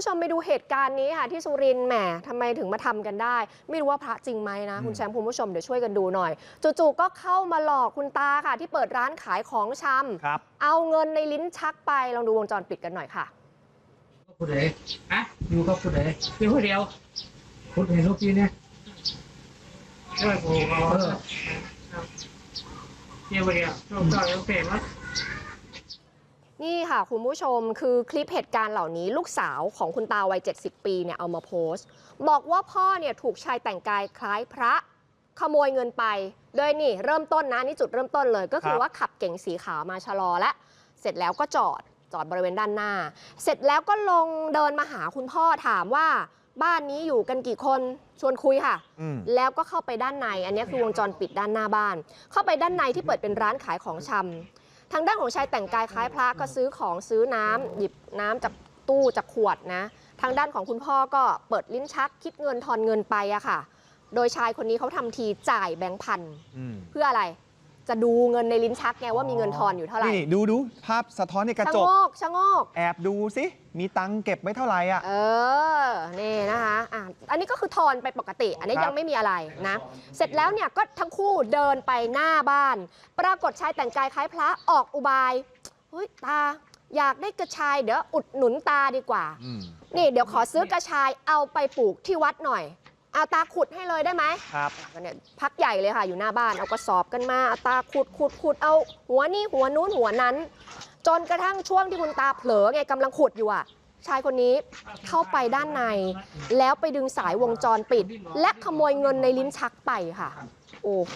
ผู้ชมไปดูเหตุการณ์นี้ค่ะที่สุรินทร์แหมทำไมถึงมาทำกันได้ ไม่รู้ว่าพระจริงไหมนะ คุณแชมป์คุณผู้ชมเดี๋ยวช่วยกันดูหน่อย จู่ๆก็เข้ามาหลอกคุณตาค่ะ ที่เปิดร้านขายของชำครับ เอาเงินในลิ้นชักไปลองดูวงจรปิดกันหน่อยค่ะผู้ใดฮะอยู่กับผู้ใดอยู่คนเดียวผู้ใดลูกพี่เนี่ยช่วยผูกเอาเอออยู่คนเดียวลูกก็โอเคมั้ยนี่ ค่ะคุณผู้ชมคือคลิปเหตุการณ์เหล่านี้ลูกสาวของคุณตาวัย 70 ปีเนี่ยเอามาโพสต์ บอกว่าพ่อเนี่ยถูกชายแต่งกายคล้ายพระ ขโมยเงินไปโดยนี่เริ่มต้นนะนี่จุดเริ่มต้นเลย ก็คือครับว่าขับเก๋งสีขาวมาชะลอและ เสร็จแล้วก็จอดจอดบริเวณด้านหน้า เสร็จแล้วก็ลงเดินมาหาคุณพ่อถามว่าบ้านนี้อยู่กันกี่คนชวนคุยค่ะอืมแล้วก็เข้าไปด้านใน อันนี้คือวงจรปิดด้านหน้าบ้าน เข้าไปด้านในที่เปิดเป็นร้านขายของชำ ทางด้านของชายแต่งกายคล้ายพระก็ซื้อของซื้อน้ำหยิบน้ำจากตู้จากขวดนะ ทางด้านของคุณพ่อก็เปิดลิ้นชัก คิดเงินทอนเงินไปอะค่ะ โดยชายคนนี้เขาทำทีจ่ายแบงค์พันอืมเพื่ออะไร จะดูเงินในลิ้นชักไงว่ามีเงินทอนอยู่เท่าไหร่นี่ดูดูภาพสะท้อนในกระชะจโงกกชะโงก แอบดูสิมีตังค์เก็บไว้เท่าไหร่อะ เออ นี่นะคะอะอันนี้ก็คือทอนไปปกติ อันนี้ครับ ยังไม่มีอะไรนะ เสร็จแล้วเนี่ยก็ทั้งคู่เดินไปหน้าบ้าน ปรากฏชายแต่งกายคล้ายพระออกอุบายเฮ้ยตา อยากได้กระชายเดี๋ยวอุดหนุนตาดีกว่าอืมนี่เดี๋ยวขอซื้อกระชายเอาไปปลูกที่วัดหน่อย เอาตาขุดให้เลยได้ไหมครับก็เนี่ยพักใหญ่เลยค่ะอยู่หน้าบ้านเอากระสอบกันมาเอาตาขุดขุดขุดเอาหัวนี่หัวนู้นหัวนั้น จนกระทั่งช่วงที่คุณตาเผลอไงกำลังขุดอยู่อะ ชายคนนี้เข้าไปด้านใน แล้วไปดึงสายวงจรปิด และขโมยเงินในลิ้นชักไปค่ะ โอ้โห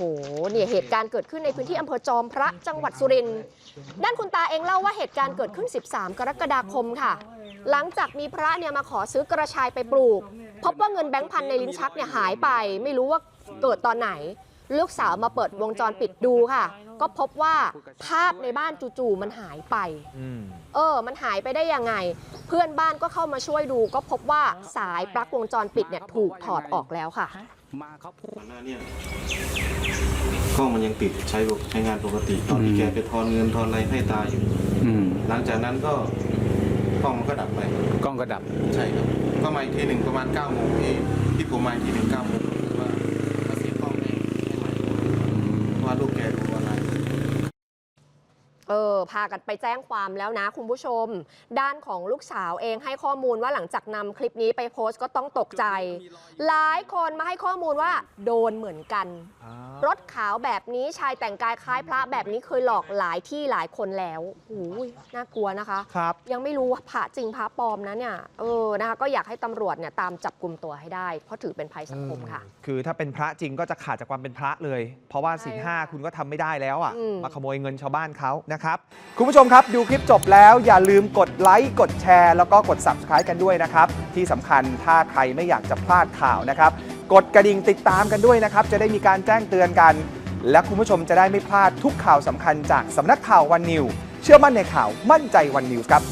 เนี่ยเหตุการณ์เกิดขึ้นในพื้นที่อำเภอจอมพระจังหวัดสุรินทร์ด้านคุณตาเองเล่าว่าเหตุการณ์เกิดขึ้น 13 กรกฎาคมค่ะ หลังจากมีพระเนี่ยมาขอซื้อกระชายไปปลูก พบว่าเงินแบงค์พันในลิ้นชักเนี่ยหายไป ไม่รู้ว่าเกิดตอนไหน ลูกสาวมาเปิดวงจรปิดดูค่ะ ก็พบว่าภาพในบ้านจู่ๆมันหายไปอืมเออ มันหายไปได้ยังไง เพื่อนบ้านก็เข้ามาช่วยดู ก็พบว่าสายปลั๊กวงจรปิดเนี่ยถูกถอดออกแล้วค่ะมาเขาพูดก่อนหน้าเนี่ยกล้องมันยังติดใช้ใช้งานปกติ ตอนที่แกไปทอนเงินทอนอะไรให้ตาอยู่อืมหลังจากนั้นก็ กล้องมันก็ดับไป กล้องก็ดับ ใช่ครับก็มาอีกทีหนึ่งประมาณ9ก้าโมงที่ที่ผมมาอีกทีหนึ่งเก้าโมงว่ามาเสียกล้องให้ให้ใหม่เพราะว่าลูกแกดูออนไลน์ เออ พากันไปแจ้งความแล้วนะคุณผู้ชม ด้านของลูกสาวเองให้ข้อมูลว่าหลังจากนำคลิปนี้ไปโพสต์ก็ต้องตกใจ หลายคนมาให้ข้อมูลว่าโดนเหมือนกัน รถขาวแบบนี้ชายแต่งกายคล้ายพระแบบนี้เคยหลอกหลายที่หลายคนแล้วโอ้ยน่ากลัวนะคะครับยังไม่รู้ว่าพระจริงพระปลอมนะเนี่ยเออนะคะก็อยากให้ตำรวจเนี่ยตามจับกลุ่มตัวให้ได้ เพราะถือเป็นภัยสังคมค่ะ คือถ้าเป็นพระจริงก็จะขาดจากความเป็นพระเลย เพราะว่าใช่ศีลห้าค่ะคุณก็ทำไม่ได้แล้วอะอืมมาขโมยเงินชาวบ้านเขานะครับ คุณผู้ชมครับดูคลิปจบแล้วอย่าลืมกดไลค์กดแชร์ แล้วก็กด subscribe กันด้วยนะครับ ที่สำคัญถ้าใครไม่อยากจะพลาดข่าวนะครับ กดกระดิ่งติดตามกันด้วยนะครับ จะได้มีการแจ้งเตือนกัน และคุณผู้ชมจะได้ไม่พลาดทุกข่าวสำคัญจากสำนักข่าววันนิว เชื่อมั่นในข่าวมั่นใจวันนิวครับ